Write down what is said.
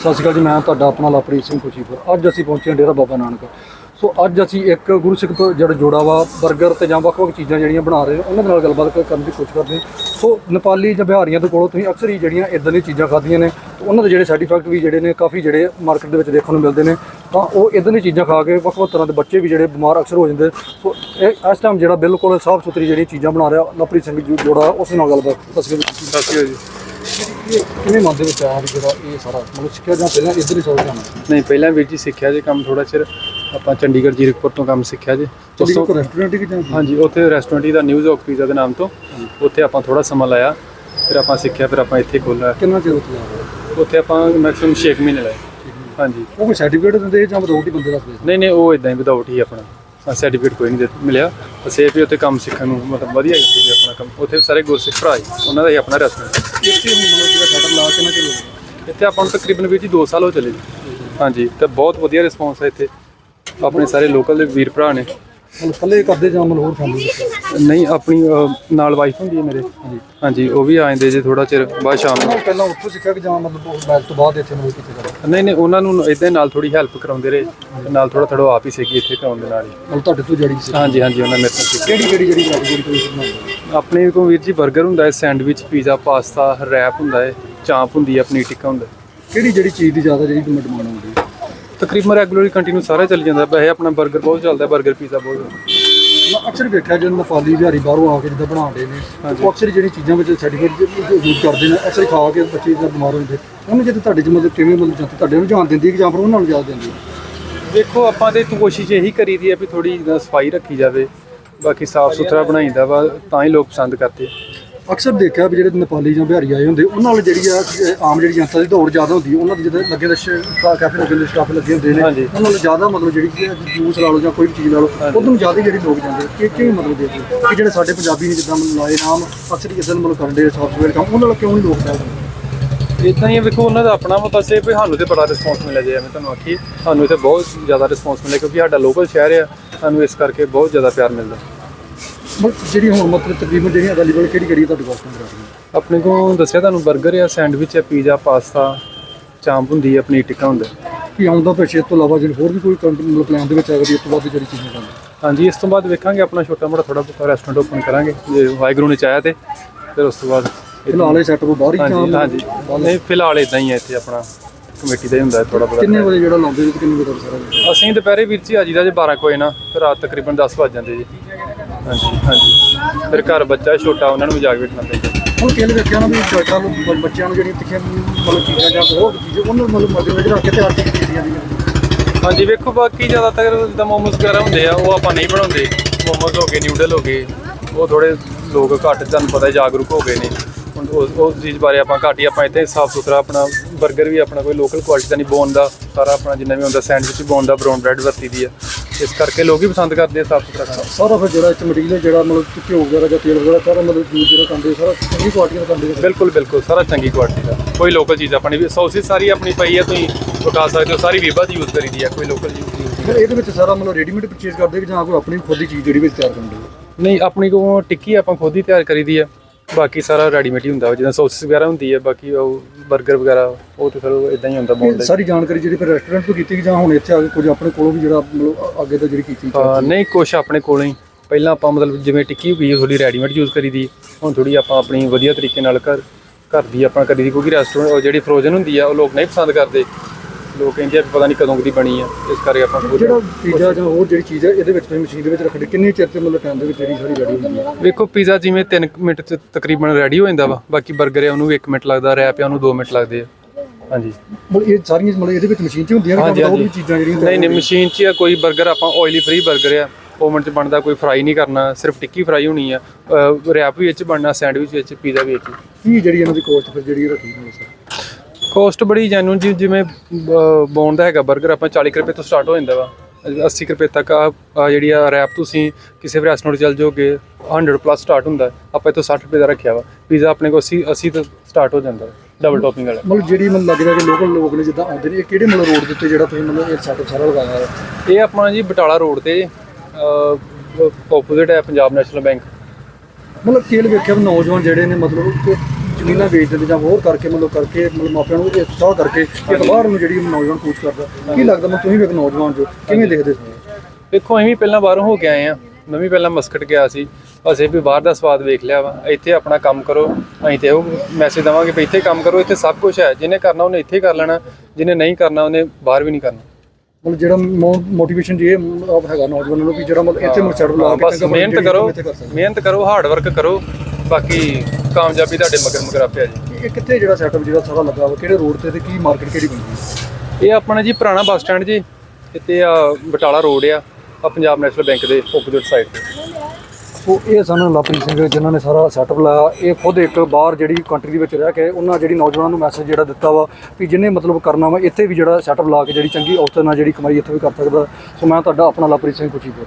ਸਤਿ ਸ਼੍ਰੀ ਅਕਾਲ ਜੀ, ਮੈਂ ਤੁਹਾਡਾ ਆਪਣਾ ਲਵਪ੍ਰੀਤ ਸਿੰਘ ਖੁਸ਼ੀਪੁਰ। ਅੱਜ ਅਸੀਂ ਪਹੁੰਚੇ ਹਾਂ ਡੇਰਾ ਬਾਬਾ ਨਾਨਕ। ਸੋ ਅੱਜ ਅਸੀਂ ਇੱਕ ਗੁਰੂ ਸਿੱਖ ਤੋਂ ਜਿਹੜਾ ਜੋੜਾ ਵਾ 버ਗਰ ਤੇ ਜਾਂ ਵੱਖ-ਵੱਖ ਚੀਜ਼ਾਂ ਜਿਹੜੀਆਂ ਬਣਾ ਰਹੇ ਉਹਨਾਂ ਦੇ ਨਾਲ ਗੱਲਬਾਤ ਕਰਨ ਦੀ ਕੋਸ਼ਿਸ਼ ਕਰਦੇ ਹਾਂ। ਸੋ ਨੇਪਾਲੀ ਜਾਂ ਬਿਹਾਰੀਆਂ ਦੇ ਕੋਲੋਂ ਤੁਸੀਂ ਅਕਸਰ ਹੀ ਜਿਹੜੀਆਂ ਇਦਾਂ ਦੀਆਂ ਚੀਜ਼ਾਂ ਖਾਧੀਆਂ ਨੇ, ਤੇ ਉਹਨਾਂ ਦੇ ਜਿਹੜੇ ਸਾਈਡ ਇਫੈਕਟ ਵੀ ਜਿਹੜੇ ਨੇ, ਕਾਫੀ ਜਿਹੜੇ ਮਾਰਕੀਟ ਦੇ ਵਿੱਚ ਦੇਖਣ ਨੂੰ ਮਿਲਦੇ ਨੇ। ਤਾਂ ਉਹ ਇਦਾਂ ਦੀਆਂ ਚੀਜ਼ਾਂ ਖਾ ਕੇ ਵੱਖ-ਵੱਖ ਤਰ੍ਹਾਂ ਦੇ ਬੱਚੇ ਵੀ ਜਿਹੜੇ ਬਿਮਾਰ ਅਕਸਰ ਹੋ ਜਾਂਦੇ ਸੋ ਇਹ ਇਸ ਟਾਈਮ ਜਿਹੜਾ ਬਿਲਕੁਲ ਸਾਫ਼ ਸੁਥਰੀ ਜਿਹੜੀ ਚੀਜ਼ਾਂ ਬਣਾ ਰਿਹਾ ਲਵਪ੍ਰੀਤ ਸਿੰਘ ਜੋ- ਜੋੜਾ, ਉਸ ਨਾਲ ਗੱਲਬਾਤ। ਤਸਵੀਰ ਸਤਿ ਸ਼੍ਰੀ ਅਕਾਲ ਜੀ। ਇਹ ਕਿਵੇਂ ਮਨ ਦੇ ਵਿੱਚ ਆਇਆ ਵੀ ਜਿਹੜਾ ਇਹ ਸਾਰਾ? ਮਤਲਬ ਸਿੱਖਿਆ ਜਾਂ ਪਹਿਲਾਂ ਇੱਧਰ ਹੀ ਚੱਲ ਜਾਣਾ? ਨਹੀਂ ਪਹਿਲਾਂ ਵੀਰ ਜੀ ਸਿੱਖਿਆ ਜੇ ਕੰਮ ਥੋੜਾ ਚਿਰ ਆਪਾਂ ਚੰਡੀਗੜ੍ਹ ਜੀਰਕਪੁਰ ਤੋਂ ਕੰਮ ਸਿੱਖਿਆ ਜੇ। ਉਸ ਤੋਂ ਰੈਸਟੋਰੈਂਟ ਹੀ ਜਾਂ ਹਾਂਜੀ ਉੱਥੇ ਰੈਸਟੋਰੈਂਟ ਹੀ ਦਾ ਨਿਊਜ਼ ਆਫ ਪੀਜ਼ਾ ਦੇ ਨਾਮ ਤੋਂ। ਉੱਥੇ ਆਪਾਂ ਥੋੜਾ ਸਮਾਂ ਲਾਇਆ ਫਿਰ ਆਪਾਂ ਸਿੱਖਿਆ ਫਿਰ ਆਪਾਂ ਇੱਥੇ ਖੋਲ੍ਹਿਆ ਕਿੰਨਾ ਚਿਰ ਉੱਥੇ ਆ ਉੱਥੇ ਆਪਾਂ ਮੈਕਸਿਮਮ 6 ਮਹੀਨੇ ਲਾਏ। ਹਾਂਜੀ। ਉਹ ਕੋਈ ਸਰਟੀਫਿਕੇਟ ਦਿੰਦੇ ਜਾਂ ਵਿਦਆਊਟ ਹੀ ਬੰਦੇ ਦੱਸਦੇ ਨਹੀਂ ਨਹੀਂ ਉਹ ਇਦਾਂ ਹੀ ਵਿਦਆਊਟ ਹੀ ਆਪਣਾ। ਸਰਟੀਫਿਕੇਟ ਕੋਈ ਨਹੀਂ ਦਿੱਤਾ ਮਿਲਿਆ। ਇਹ ਵੀ ਉੱਥੇ ਕੰਮ ਸਿੱਖਣ ਨੂੰ ਮਤਲਬ ਵਧੀਆ ਹੀ ਉੱਥੇ ਵੀ ਆਪਣਾ ਕੰਮ। ਉੱਥੇ ਸਾਰੇ ਗੁਰਸਿੱਖ ਭਰਾ ਹੀ ਉਹਨਾਂ ਦਾ ਹੀ ਆਪਣਾ ਰੈਸਟੋਰੈਂਟ ਇੱਥੇ ਹੁਣ ਮਤਲਬ ਜਿਹੜਾ ਸੈਟਅਪ ਲਾ ਚਿਰ ਹੋ ਗਿਆ ਇੱਥੇ ਆਪਾਂ ਨੂੰ ਤਕਰੀਬਨ ਵੀਰ ਜੀ 2 ਸਾਲ ਹੋ ਚਲੇ ਜੀ ਹਾਂਜੀ ਤੇ ਬਹੁਤ ਵਧੀਆ ਰਿਸਪੌਂਸ ਹੈ ਇੱਥੇ। ਆਪਣੇ ਸਾਰੇ ਲੋਕਲ ਦੇ ਵੀਰ ਭਰਾ ਨੇ। ਮਤਲਬ ਇਕੱਲੇ ਕਰਦੇ ਜਾਂ ਮਤਲਬ ਹੋਰ ਫੈਮਿਲੀ ਨਹੀਂ ਆਪਣੀ ਅਹ, ਨਾਲ ਵਾਈਫ ਹੁੰਦੀ ਹੈ ਮੇਰੇ। ਹਾਂਜੀ। ਉਹ ਵੀ ਆ ਜਾਂਦੇ ਜੇ ਥੋੜਾ ਚਿਰ ਬਾਅਦ ਸ਼ਾਮ ਨੂੰ। ਪਹਿਲਾਂ ਉੱਥੋਂ ਸਿੱਖਿਆ ਕਿ ਜਾਂ ਮਤਲਬ ਉਹ ਤੋਂ ਬਾਅਦ ਇੱਥੇ ਮਤਲਬ ਕਿੱਥੇ ਕਰਾਂ ਨਹੀਂ ਨਹੀਂ ਉਹਨਾਂ ਨੂੰ ਇਦਾਂ ਨਾਲ ਥੋੜੀ ਹੈਲਪ ਕਰਾਉਂਦੇ ਰਹੇ। ਤੇ ਨਾਲ ਥੋੜਾ ਥੋੜਾ ਆਪ ਹੀ ਸਿੱਖੀ ਇੱਥੇ ਕਰਾਉਣ ਦੇ ਨਾਲ ਹੀ। ਮਤਲਬ ਤੁਹਾਡੇ ਤੋਂ ਜੜੀ ਸੀ ਹਾਂਜੀ ਹਾਂਜੀ ਉਹਨਾਂ ਮੇਰੇ ਤੋਂ ਸਿੱਖੀ। ਕਿਹੜੀ ਕਿਹੜੀ ਜਿਹੜੀ ਵੈਰਾਈਟੀ ਜਿਹੜੀ ਤੁਸੀਂ ਬਣਾਉਂਦੇ ਆਪਣੇ ਕੋਲ ਵੀਰ ਜੀ 버ਗਰ ਹੁੰਦਾ ਹੈ ਸੈਂਡਵਿਚ ਪੀਜ਼ਾ ਪਾਸਤਾ ਰੈਪ ਹੁੰਦਾ ਹੈ ਚਾਂਪ ਹੁੰਦੀ ਹੈ ਪਨੀਰ ਟਿੱਕਾ ਹੁੰਦਾ ਹੈ। ਕਿਹੜੀ ਜਿਹੜੀ ਚੀਜ਼ ਦੀ ਜ਼ਿਆਦਾ ਜਿਹੜੀ ਡਿਮਾਂਡ ਆਉਂਦੀ ਹੈ? ਤਕਰੀਬਨ ਰੈਗੂਲਰਲੀ ਕੰਟੀਨਿਊ ਸਾਰਾ ਚੱਲ ਜਾਂਦਾ। ਵੈਸੇ ਆਪਣਾ 버ਗਰ ਬਹੁਤ ਚੱਲਦਾ 버ਗਰ ਪੀਜ਼ਾ ਬਹੁਤ ਮੈਂ ਅਕਸਰ ਵੇਖਿਆ ਜਦੋਂ ਨੇਪਾਲੀ ਬਿਹਾਰੀ ਬਾਹਰੋਂ ਆ ਕੇ ਜਿੱਦਾਂ ਬਣਾਉਂਦੇ ਨੇ ਉਹ ਅਕਸਰ ਜਿਹੜੀ ਚੀਜ਼ਾਂ ਵਿੱਚ ਸਰਟੀਫਿਕੇਟ ਯੂਜ਼ ਕਰਦੇ ਨੇ ਅਕਸਰ ਖਾ ਕੇ ਬੱਚੇ ਜਿੱਦਾਂ ਬਿਮਾਰ ਹੋ ਜਾਂਦੇ। ਉਹਨੂੰ ਜਦੋਂ ਤੁਹਾਡੇ ਚ ਮਤਲਬ ਕਿਵੇਂ ਮਤਲਬ ਜਾਂ ਤੁਹਾਡੇ ਨੂੰ ਜਾਣ ਦਿੰਦੀ ਹੈ ਕਿ ਜਾਂ ਫਿਰ ਉਹਨਾਂ ਨੂੰ ਜਾਣ ਦਿੰਦੀ ਹੈ? ਦੇਖੋ ਆਪਾਂ ਤੇ ਕੋਸ਼ਿਸ਼ ਇਹੀ ਕਰੀਦੀ ਹੈ ਵੀ ਥੋੜੀ ਸਫ਼ਾਈ ਰੱਖੀ ਜਾਵੇ। ਬਾਕੀ ਸਾਫ਼ ਸੁਥਰਾ ਬਣਾਈਦਾ ਵਾ ਤਾਂ ਹੀ ਲੋਕ ਪਸੰਦ ਕਰਦੇ। ਆ। ਅਕਸਰ ਦੇਖਿਆ ਵੀ ਜਿਹੜੇ ਨੇਪਾਲੀ ਜਾਂ ਬਿਹਾਰੀ ਆਏ ਹੁੰਦੇ ਉਹਨਾਂ ਨਾਲ ਜਿਹੜੀ ਆ ਇਹ ਆਮ ਜਿਹੜੀ ਜਨਤਾ ਦੀ ਦੌੜ ਜ਼ਿਆਦਾ ਹੁੰਦੀ ਹੈ ਉਹਨਾਂ ਦੇ ਜਿਹੜੇ ਲੱਗੇ ਦੇ ਕਾਫੀ ਲੱਗੇ ਦੇ ਸਟਾਫ ਲੱਗੇ ਹੁੰਦੇ ਨੇ। ਹਾਂਜੀ। ਉਹਨਾਂ ਨਾਲ ਜ਼ਿਆਦਾ ਮਤਲਬ ਜਿਹੜੀ ਕਿ ਜੂਸ ਲਾ ਲਓ ਜਾਂ ਕੋਈ ਵੀ ਚੀਜ਼ ਲਾ ਲਓ ਉਦੋਂ ਨੂੰ ਜ਼ਿਆਦਾ ਜਿਹੜੀ ਲੋਕ ਜਾਂਦੇ ਕਿ ਕਿਵੇਂ ਮਤਲਬ ਦੇਖਦੇ ਕਿ ਜਿਹੜੇ ਸਾਡੇ ਪੰਜਾਬੀ ਨੇ ਜਿੱਦਾਂ ਮਤਲਬ ਲਾਏ ਨਾਮ ਅਕਸਰ ਹੀ ਇਦਾਂ ਮਤਲਬ ਕਰਦੇ ਸੌਫਟਵੇਅਰ ਕੰਮ ਉਹਨਾਂ ਨਾਲ ਕਿਉਂ ਨਹੀਂ ਲੋਕ ਚੱਲਦੇ ਇਦਾਂ ਹੀ ਆ, ਵੇਖੋ ਉਹਨਾਂ ਦਾ ਆਪਣਾ ਵਾ ਬਸ ਇਹ ਵੀ ਸਾਨੂੰ ਤੇ ਬੜਾ ਰਿਸਪੌਂਸ ਮਿਲਿਆ ਜੇ ਮੈਂ ਤੁਹਾਨੂੰ ਆਖੀ ਸਾਨੂੰ ਇੱਥੇ ਬਹੁਤ ਜ਼ਿਆਦਾ ਰਿਸਪੌਂਸ ਮਿਲਿਆ ਕਿਉਂਕਿ ਸਾਡਾ ਲੋਕਲ ਸ਼ਹਿਰ ਆ ਸਾਨੂੰ ਇਸ ਕਰਕੇ ਬਹੁਤ ਜ਼ਿਆਦਾ ਪਿਆਰ ਮਿਲਦਾ। ਜਿਹੜੀ ਹੁਣ ਮਤਲਬ ਤਕਰੀਬਨ ਜਿਹੜੀਆਂ ਅਵੇਲੇਬਲ ਕਿਹੜੀ ਕਿਹੜੀ ਤੁਹਾਡੇ ਕੋਲ ਰਹੀ ਆਪਣੇ ਕੋਲ ਦੱਸਿਆ ਤੁਹਾਨੂੰ 버ਗਰ ਆ ਸੈਂਡਵਿਚ ਆ ਪੀਜ਼ਾ ਪਾਸਤਾ ਚਾਂਪ ਹੁੰਦੀ ਹੈ ਪਨੀਰ ਟਿੱਕਾ ਹੁੰਦਾ। ਕਿ ਆਉਂਦਾ ਪਿੱਛੇ ਤੋਂ ਇਲਾਵਾ ਜਿਹੜੇ ਹੋਰ ਵੀ ਕੋਈ ਕੰਟਰੀ ਮਤਲਬ ਪਲਾਨ ਦੇ ਵਿੱਚ ਅਗਰ ਇਸ ਤੋਂ ਬਾਅਦ ਜਿਹੜੀ ਚੀਜ਼ਾਂ ਕਰਦੇ ਹਾਂਜੀ ਇਸ ਤੋਂ ਬਾਅਦ ਵੇਖਾਂਗੇ ਆਪਣਾ ਛੋਟਾ ਮੋਟਾ ਥੋੜਾ ਬਹੁਤਾ ਰੈਸਟੋਰੈਂਟ ਓਪਨ ਕਰਾਂਗੇ ਜੇ ਵਾਹਿਗੁਰੂ ਨੇ ਚਾਹਿਆ ਤੇ ਫਿਰ ਉਸ ਤੋਂ ਬਾਅਦ ਫਿਲਹਾਲ ਇਹ ਸੈਟਅਪ ਬਾਹਰ ਹੀ ਹਾਂਜੀ ਹਾਂਜੀ। ਨਹੀਂ ਫਿਲਹਾਲ ਇਦਾਂ ਹੀ ਹੈ ਇੱਥੇ ਆਪਣਾ ਕਮੇਟੀ ਦਾ ਹੀ ਹੁੰਦਾ ਥੋੜਾ ਬਹੁਤਾ। ਕਿੰਨੇ ਵਜੇ ਜਿਹੜਾ ਲਾਉਂਦੇ ਜੀ ਤੇ ਕਿੰਨੇ ਵਜੇ ਤੱਕ ਸਾਰਾ? ਅਸੀਂ ਦੁਪਹਿਰੇ ਵੀਰ ਜੀ ਆਜੀ ਦਾ ਜੇ 12 ਕੋਈ ਨਾ ਫਿਰ ਰਾਤ ਤਕਰੀਬਨ 10 ਵੱਜ ਜਾਂਦੇ ਜੀ। ਹਾਂਜੀ ਹਾਂਜੀ। ਫਿਰ ਘਰ ਬੱਚਾ ਛੋਟਾ ਉਹਨਾਂ ਨੂੰ ਵੀ ਜਾ ਕੇ ਬਿਠਾਉਣਾ ਪੈਂਦਾ ਹੁਣ ਕਿਹਨੇ ਵੇਖਿਆ ਨਾ ਵੀ ਬੱਚਿਆਂ ਨੂੰ ਬ- ਬੱਚਿਆਂ ਨੂੰ ਜਿਹੜੀਆਂ ਤਿੱਖੀਆਂ ਮਤਲਬ ਚੀਜ਼ਾਂ ਜਾਂ ਹੋਰ ਚੀਜ਼ਾਂ ਉਹਨਾਂ ਨੂੰ ਮਤਲਬ ਮੱਦੇ ਨਜ਼ਰ ਰੱਖ ਕੇ ਤਿਆਰ ਕੀਤੀ ਜਾਂਦੀਆਂ ਨੇ। ਹਾਂਜੀ ਵੇਖੋ ਬਾਕੀ ਜ਼ਿਆਦਾਤਰ ਜਿੱਦਾਂ ਮੋਮੋਸ ਵਗੈਰਾ ਹੁੰਦੇ ਆ ਉਹ ਆਪਾਂ ਨਹੀਂ ਬਣਾਉਂਦੇ। ਮੋਮੋਸ ਹੋ ਗਏ ਨਿਊਡਲ ਹੋ ਗਏ ਉਹ ਥੋੜੇ ਲੋਕ ਘੱਟ ਤੁਹਾਨੂੰ ਪਤਾ ਜਾਗਰੂਕ ਹੋ ਗਏ ਨੇ। ਹੁਣ ਉਸ ਉਸ ਚੀਜ਼ ਬਾਰੇ ਆਪਾਂ ਘੱਟ ਹੀ ਆਪਾਂ ਇੱਥੇ ਸਾਫ਼ ਸੁਥਰਾ ਆਪਣਾ 버ਗਰ ਵੀ ਆਪਣਾ ਕੋਈ ਲੋਕਲ ਕੁਆਲਿਟੀ ਦਾ ਨਹੀਂ ਬੋਨ ਦਾ ਸਾਰਾ ਆਪਣਾ ਜਿੰਨਾ ਵੀ ਹੁੰਦਾ ਸੈਂਡਵਿਚ ਬੋਨ ਦਾ ਬਰਾਊਨ ਬ੍ਰੈਡ ਵਰਤੀ ਦੀ ਆ। ਇਸ ਕਰਕੇ ਲੋਕ ਹੀ ਪਸੰਦ ਕਰਦੇ ਆ ਸਾਫ਼ ਸੁਥਰਾ ਖਾਣਾ। ਸਾਰਾ ਫਿਰ ਜਿਹੜਾ ਇੱਥੇ ਮਟੀਰੀਅਲ ਜਿਹੜਾ ਮਤਲਬ ਘਿਓ ਵਗੈਰਾ ਜਾਂ ਤੇਲ ਵਗੈਰਾ ਸਾਰਾ ਮਤਲਬ ਜੂਸ ਜਿਹੜਾ ਕਰਦੇ ਸਾਰਾ ਚੰਗੀ ਕੁਆਲਿਟੀ ਦਾ ਕਰਦੇ ਬਿਲਕੁਲ ਬਿਲਕੁਲ ਸਾਰਾ ਚੰਗੀ ਕੁਆਲਿਟੀ ਦਾ। ਕੋਈ ਲੋਕਲ ਚੀਜ਼ ਆਪਣੀ ਵੀ ਸੌਸਿਸ ਸਾਰੀ ਆਪਣੀ ਪਈ ਆ ਤੁਸੀਂ ਵਿਖਾ ਸਕਦੇ ਹੋ ਸਾਰੀ ਵੀਬਾ ਦੀ ਯੂਜ਼ ਕਰੀਦੀ ਆ ਕੋਈ ਲੋਕਲ ਯੂਜ਼ ਫਿਰ ਇਹਦੇ ਵਿੱਚ ਸਾਰਾ ਮਤਲਬ ਰੈਡੀਮੇਡ ਪਰਚੇਸ ਕਰਦੇ ਕਿ ਜਾਂ ਕੋਈ ਆਪਣੀ ਖੁਦ ਦੀ ਚੀਜ਼ ਜਿਹੜੀ ਵਿੱਚ ਤਿਆਰ ਕਰਦੇ ਹੋ ਨਹੀਂ ਆਪਣੀ ਕੋ ਟਿੱਕੀ ਆਪਾਂ ਖੁਦ ਹੀ ਤਿਆਰ ਕਰੀਦੀ ਆ। ਬਾਕੀ ਸਾਰਾ ਰੈਡੀਮੇਡ ਹੀ ਹੁੰਦਾ ਵਾ, ਜਿੱਦਾਂ ਸੌਸਿਸ ਵਗੈਰਾ ਹੁੰਦੀ ਹੈ ਬਾਕੀ ਉਹ 버ਗਰ ਵਗੈਰਾ ਉਹ ਤੇ ਫਿਰ ਇਦਾਂ ਹੀ ਹੁੰਦਾ ਇਹ ਬੋਲਦੇ। ਸਾਰੀ ਜਾਣਕਾਰੀ ਜਿਹੜੀ ਫਿਰ ਰੈਸਟੋਰੈਂਟ ਤੋਂ ਕੀਤੀ ਕਿ ਜਾਂ ਹੁਣ ਇੱਥੇ ਆ ਕੇ ਕੁਝ ਆਪਣੇ ਕੋਲੋਂ ਵੀ ਜਿਹੜਾ ਮਤਲਬ ਅ- ਅੱਗੇ ਤੋਂ ਜਿਹੜੀ ਕੀਤੀ ਹਾਂ ਨਹੀਂ ਕੁਛ ਆਪਣੇ ਕੋਲੋਂ ਹੀ। ਪਹਿਲਾਂ ਆਪਾਂ ਮਤਲਬ ਜਿਵੇਂ ਟਿੱਕੀ ਹੋ ਗਈ ਥੋੜੀ ਰੈਡੀਮੇਡ ਯੂਜ਼ ਕਰੀਦੀ ਹੁਣ ਥੋੜੀ ਆਪਾਂ ਆਪਣੀ ਵਧੀਆ ਤਰੀਕੇ ਨਾਲ ਘਰ ਘਰ ਦੀ ਆਪਣਾ ਕਰੀਦੀ ਕਿਉਂਕਿ ਰੈਸਟੋਰੈਂਟ ਜਿਹੜੀ ਫਰੋਜ਼ਨ ਹੁੰਦੀ ਆ ਉਹ ਲੋਕ ਨਹੀਂ ਪਸੰਦ ਕਰਦੇ। ਲੋਕ ਇੰਡੀਆ ਪਤਾ ਨਹੀਂ ਕਦੋਂ ਦੀ ਬਣੀ ਆ ਇਸ ਕਰਕੇ ਆਪਾਂ ਜਿਹੜਾ ਪੀਜ਼ਾ ਜਾਂ ਹੋਰ ਜਿਹੜੀ ਚੀਜ਼ ਹੈ ਇਹਦੇ ਵਿੱਚ ਤੁਸੀਂ ਮਸ਼ੀਨ ਦੇ ਵਿੱਚ ਰੱਖਦੇ ਕਿੰਨੇ ਚਿਰ ਤੇ ਮਤਲਬ ਟਾਈਮ ਵਿੱਚ ਜਿਹੜੀ ਸਾਰੀ ਰੈਡੀ ਹੁੰਦੀ ਹੈ ਵੇਖੋ ਪੀਜ਼ਾ ਜਿਵੇਂ 3 ਮਿੰਟ ਚ ਤਕਰੀਬਨ ਰੈਡੀ ਹੋ ਜਾਂਦਾ ਵਾ ਬਾਕੀ 버ਗਰ ਹੈ ਉਹਨੂੰ 1 ਮਿੰਟ ਲੱਗਦਾ ਰੈਪ ਹੈ ਉਹਨੂੰ 2 ਮਿੰਟ ਲੱਗਦੇ ਆ। ਹਾਂਜੀ। ਮਤਲਬ ਇਹ ਸਾਰੀਆਂ ਮਤਲਬ ਇਹਦੇ ਵਿੱਚ ਮਸ਼ੀਨ 'ਚ ਹੁੰਦੀਆਂ ਨੇ ਉਹ ਵੀ ਚੀਜ਼ਾਂ ਜਿਹੜੀਆਂ ਨਹੀਂ ਨਹੀਂ ਮਸ਼ੀਨ 'ਚ ਆ ਕੋਈ 버ਗਰ ਆਪਾਂ ਆਇਲੀ ਫ੍ਰੀ 버ਗਰ ਆ ਓਵਨ 'ਚ ਬਣਦਾ ਕੋਈ ਫਰਾਈ ਨਹੀਂ ਕਰਨਾ ਸਿਰਫ ਟਿੱਕੀ ਫਰਾਈ ਹੋਣੀ ਆ ਰੈਪ ਵੀ ਵਿੱਚ ਬਣਨਾ ਸੈਂਡਵਿਚ ਵਿੱਚ ਪੀਜ਼ਾ ਵੀ ਵਿੱਚ। ਕੀ ਜਿਹੜੀ ਇਹਨਾਂ ਦੀ ਕੋਸਟ ਫਿਰ ਜਿਹੜੀ ਰੱਖੀ ਹੋਣੀ ਸਰ ਕੋਸਟ ਬੜੀ ਜੈਨੂਨ ਜੀ ਜਿਵੇਂ ਬੌਨ ਦਾ ਹੈਗਾ 버ਗਰ ਆਪਾਂ 40 ਕੁ ਰੁਪਏ ਤੋਂ ਸਟਾਰਟ ਹੋ ਜਾਂਦਾ ਵਾ। 80 ਕੁ ਰੁਪਏ ਤੱਕ ਆ ਜਿਹੜੀ ਆ ਰੈਪ ਤੁਸੀਂ ਕਿਸੇ ਵੀ ਰੈਸਟੋਰੈਂਟ ਚੱਲ ਜਾਓਗੇ 100 ਪਲੱਸ ਸਟਾਰਟ ਹੁੰਦਾ। ਆਪਾਂ ਇੱਥੋਂ 60 ਰੁਪਏ ਦਾ ਰੱਖਿਆ ਵਾ। ਪੀਜ਼ਾ ਆਪਣੇ ਕੋਲ 80 80 ਤੋਂ ਸਟਾਰਟ ਹੋ ਜਾਂਦਾ ਡਬਲ ਟੌਪਿੰਗ ਵਾਲਾ। ਮਤਲਬ ਜਿਹੜੀ ਮੈਨੂੰ ਲੱਗਦਾ ਕਿ ਲੋਕਲ ਲੋਕ ਨੇ ਜਿੱਦਾਂ ਆਉਂਦੇ ਨੇ ਇਹ ਕਿਹੜੇ ਮਤਲਬ ਰੋਡ ਦੇ ਉੱਤੇ ਜਿਹੜਾ ਤੁਸੀਂ ਮਤਲਬ ਇਹ ਸੈਟਅਪ ਸਾਰਾ ਲਗਾਇਆ ਹੈ ਇਹ ਆਪਣਾ ਜੀ ਬਟਾਲਾ ਰੋਡ ਤੇ ਆਪੋਜ਼ਿਟ ਹੈ ਪੰਜਾਬ ਨੈਸ਼ਨਲ ਬੈਂਕ ਮਤਲਬ ਕੇਲ ਵੇਖਿਆ ਨੌਜਵਾਨ ਜਿਹੜੇ ਨੇ ਮਤਲਬ ਜ਼ਮੀਨਾਂ ਵੇਚ ਦਿੰਦੇ ਜਾਂ ਹੋਰ ਕਰਕੇ ਮਤਲਬ ਕਰਕੇ ਮਤਲਬ ਮਾਪਿਆਂ ਨੂੰ ਉਤਸ਼ਾਹ ਕਰਕੇ ਇੱਕ ਬਾਹਰ ਨੂੰ ਜਿਹੜੀ ਨੌਜਵਾਨ ਕੂਚ ਕਰਦਾ। ਕੀ ਲੱਗਦਾ ਮੈਂ ਤੁਸੀਂ ਵੀ ਇੱਕ ਨੌਜਵਾਨ ਜੋ ਕਿਵੇਂ ਦੇਖਦੇ ਹੋ ਵੇਖੋ ਅਸੀਂ ਵੀ ਪਹਿਲਾਂ ਬਾਹਰੋਂ ਹੋ ਕੇ ਆਏ ਆ ਮੈਂ ਵੀ ਪਹਿਲਾਂ ਮਸਕਟ ਗਿਆ ਸੀ। ਅਸੀਂ ਵੀ ਬਾਹਰ ਦਾ ਸਵਾਦ ਵੇਖ ਲਿਆ ਵਾ। ਇੱਥੇ ਆਪਣਾ ਕੰਮ ਕਰੋ। ਅਸੀਂ ਤੇ ਉਹ ਮੈਸੇਜ ਦਵਾਂਗੇ ਵੀ ਇੱਥੇ ਕੰਮ ਕਰੋ। ਇੱਥੇ ਸਭ ਕੁਝ ਹੈ। ਜਿਹਨੇ ਕਰਨਾ ਉਹਨੇ ਇੱਥੇ ਕਰ ਲੈਣਾ। ਜਿਹਨੇ ਨਹੀਂ ਕਰਨਾ ਉਹਨੇ ਬਾਹਰ ਵੀ ਨਹੀਂ ਕਰਨਾ। ਮਤਲਬ ਜਿਹੜਾ ਮੋਟੀਵੇਸ਼ਨ ਜੇ ਹੈਗਾ ਨੌਜਵਾਨਾਂ ਨੂੰ ਵੀ ਜਿਹੜਾ ਮਤਲਬ ਇੱਥੇ ਮਕਸਦ ਲਾ ਕੇ ਮਿਹਨਤ ਕਰੋ। ਮਿਹਨਤ ਕਰੋ ਹਾਰਡ ਵਰਕ ਕਰੋ। ਬਾਕੀ ਕਾਮਯਾਬੀ ਤੁਹਾਡੇ ਮਗਰ ਮਗਰ ਆਪਿਆ ਜੀ। ਇਹ ਕਿੱਥੇ ਜਿਹੜਾ ਸੈਟਅਪ ਜਿਹੜਾ ਸਾਰਾ ਲੱਗਾ ਵਾ? ਕਿਹੜੇ ਰੋਡ ਤੇ ਤੇ ਕੀ ਮਾਰਕੀਟ ਕਿਹੜੀ ਬਣੀ ਹੈ? ਇਹ ਆਪਣਾ ਜੀ ਪੁਰਾਣਾ ਬੱਸ ਸਟੈਂਡ ਜੀ ਇੱਥੇ ਆ ਬਟਾਲਾ ਰੋਡ ਆ ਆ ਪੰਜਾਬ ਨੈਸ਼ਨਲ ਬੈਂਕ ਦੇ ਆਪੋਜ਼ਿਟ ਸਾਈਡ ਤੇ। ਸੋ ਇਹ ਸਨ ਲਵਪ੍ਰੀਤ ਸਿੰਘ ਜਿਨ੍ਹਾਂ ਨੇ ਸਾਰਾ ਸੈਟਅਪ ਲਾਇਆ ਇਹ ਖੁਦ ਇੱਕ ਬਾਹਰ ਜਿਹੜੀ ਕੰਟਰੀ ਦੇ ਵਿੱਚ ਰਹਿ ਕੇ ਉਹਨਾਂ ਜਿਹੜੀ ਨੌਜਵਾਨਾਂ ਨੂੰ ਮੈਸੇਜ ਜਿਹੜਾ ਦਿੱਤਾ ਵਾ ਵੀ ਜਿਹਨੇ ਮਤਲਬ ਕਰਨਾ ਵਾ ਇੱਥੇ ਵੀ ਜਿਹੜਾ ਸੈਟਅਪ ਲਾ ਕੇ ਜਿਹੜੀ ਚੰਗੀ ਔਸਤ ਨਾਲ ਜਿਹੜੀ ਕਮਾਈ ਇੱਥੇ ਵੀ ਕਰ ਸਕਦਾ। ਸੋ ਮੈਂ ਤੁਹਾਡਾ ਆਪਣਾ ਲਵਪ੍ਰੀਤ ਸਿੰਘ ਖੁਸ਼ੀਪੁਰ